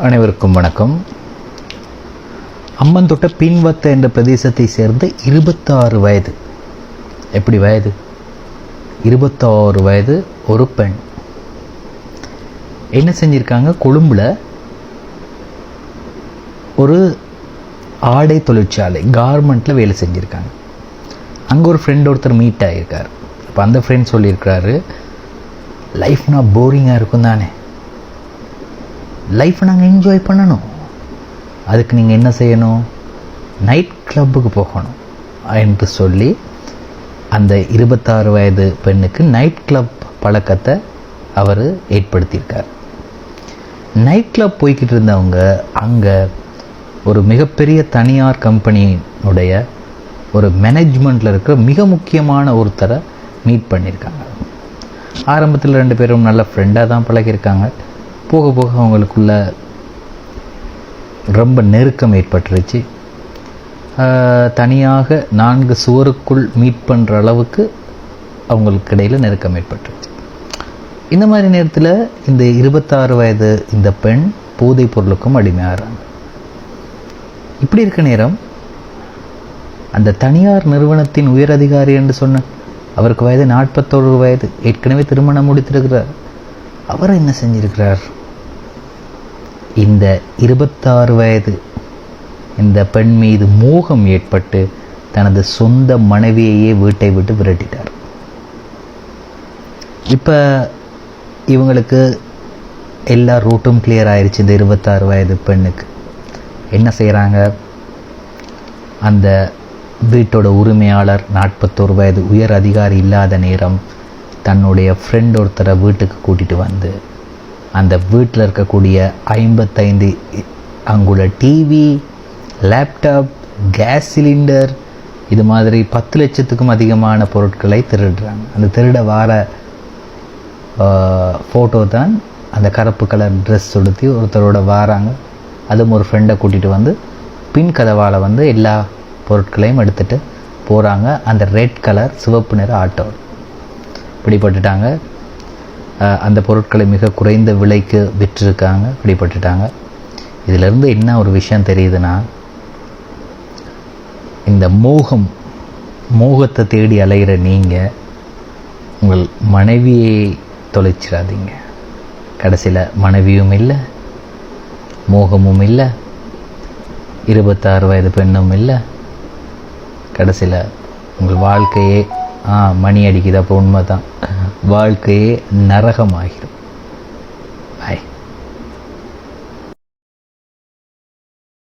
அனைவருக்கும் வணக்கம். அம்மந்தொட்ட பின்வத்த என்ற பிரதேசத்தை சேர்ந்த இருபத்தாறு வயது. எப்படி வயது? இருபத்தாறு வயது ஒரு பெண். என்ன செஞ்சிருக்காங்க? கொழும்புல ஒரு ஆடை தொழிற்சாலை கார்மெண்ட்டில் வேலை செஞ்சுருக்காங்க. அங்கே ஒரு ஃப்ரெண்ட் ஒருத்தர் மீட் ஆகியிருக்கார் இப்போ அந்த ஃப்ரெண்ட் சொல்லியிருக்கிறாரு லைஃப்னா போரிங்காக இருக்கும் தானே. லைஃப்பை நாங்கள் என்ஜாய் பண்ணணும். அதுக்கு நீங்கள் என்ன செய்யணும்? நைட் கிளப்புக்கு போகணும். என்று சொல்லி அந்த இருபத்தாறு வயது பெண்ணுக்கு நைட் கிளப் பழக்கத்தை அவர் ஏற்படுத்தியிருக்கார். நைட் கிளப் போய்கிட்டு இருந்தவங்க அங்கே ஒரு மிகப்பெரிய தனியார் கம்பெனியினுடைய ஒரு மேனேஜ்மெண்ட்டில் இருக்கிற மிக முக்கியமான ஒருத்தரை மீட் பண்ணியிருக்காங்க. ஆரம்பத்தில் ரெண்டு பேரும் நல்ல ஃப்ரெண்டாக தான் பழகியிருக்காங்க. போக போக அவங்களுக்குள்ள ரொம்ப நெருக்கம் ஏற்பட்டுருச்சு. தனியாக நான்கு சுவருக்குள் மீட் பண்ணுற அளவுக்கு அவங்களுக்கு இடையில் நெருக்கம் ஏற்பட்டுருச்சு. இந்த மாதிரி நேரத்தில் இந்த இருபத்தாறு வயது இந்த பெண் போதைப் பொருளுக்கும் அடிமையாகிறாங்க. இப்படி இருக்க நேரம் அந்த தனியார் நிறுவனத்தின் உயர் அதிகாரி என்று சொன்ன அவருக்கு வயது நாற்பத்தோரு வயது ஏற்கனவே திருமணம் முடித்திருக்கிறார். அவர் என்ன செஞ்சிருக்கிறார்? இந்த இருபத்தாறு வயது இந்த பெண் மீது மோகம் ஏற்பட்டு தனது சொந்த மனைவியையே வீட்டை விட்டு விரட்டிட்டார். இப்போ இவங்களுக்கு எல்லா ரூட்டும் கிளியர் ஆயிடுச்சு இந்த இருபத்தாறு வயது பெண்ணுக்கு. என்ன செய்கிறாங்க அந்த வீட்டோட உரிமையாளர் நாற்பத்தோரு வயது உயர் அதிகாரி இல்லாத நேரம் தன்னுடைய ஃப்ரெண்ட் ஒருத்தரை வீட்டுக்கு கூட்டிகிட்டு வந்து அந்த வீட்டில் இருக்கக்கூடிய ஐம்பத்தைந்து அங்குள்ள டிவி லேப்டாப் கேஸ் சிலிண்டர் இது மாதிரி பத்து லட்சத்துக்கும் அதிகமான பொருட்களை திருடுறாங்க. அந்த திருட வார ஃபோட்டோ தான் அந்த கருப்பு கலர் ட்ரெஸ் உடுத்தி ஒருத்தரோட வாராங்க. அதுவும் ஒரு ஃப்ரெண்டை கூட்டிகிட்டு வந்து பின் கதவால் வந்து எல்லா பொருட்களையும் எடுத்துகிட்டு போகிறாங்க அந்த ரெட் கலர் சிவப்பு நிற ஆட்டோ. இப்படிப்பட்டுட்டாங்க. அந்த பொருட்களை மிக குறைந்த விலைக்கு விற்றுருக்காங்க பிடிபட்டுட்டாங்க. இதிலிருந்து என்ன ஒரு விஷயம் தெரியுதுன்னா இந்த மோகம் மோகத்தை தேடி அலைகிற நீங்கள் உங்கள் மனைவியை தொலைச்சிடாதீங்க. கடைசியில் மனைவியும் இல்லை மோகமும் இல்லை இருபத்தாறு வயது பெண்ணும் இல்லை கடைசியில் உங்கள் வாழ்க்கையே ஆ மணி அடிக்குது அப்போ உண்மை தான் வாழ்க்கையே நரகமாகிடும்.